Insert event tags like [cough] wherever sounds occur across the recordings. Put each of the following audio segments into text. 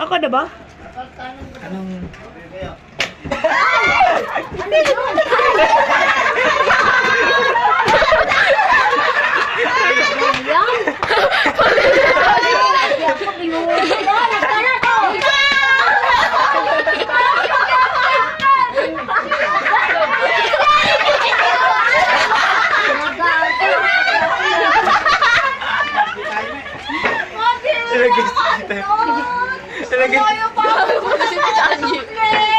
Ako na ba? Anong... Ilagay sa kita. Sa... [laughs]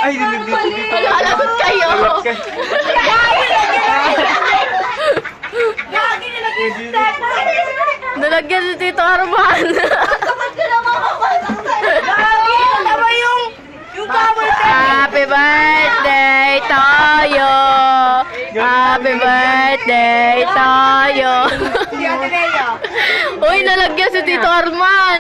Ay, sa dito. Lagot kayo. Alat ka. Nalagyan si Tito Arman. Tama yung... Yung cover Happy birthday to you. Happy birthday Lea. Uy, nalagyan si Tito Arman.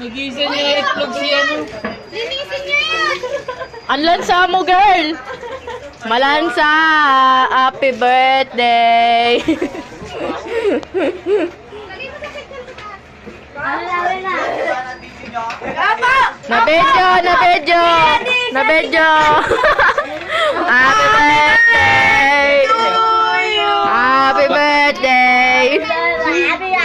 Nag-iisa niya yung itlog siya, no? Ang lansa mo, girl. Malansa. Happy birthday. Nabedyo, nabedyo. Nabedyo. Happy Jesus. Happy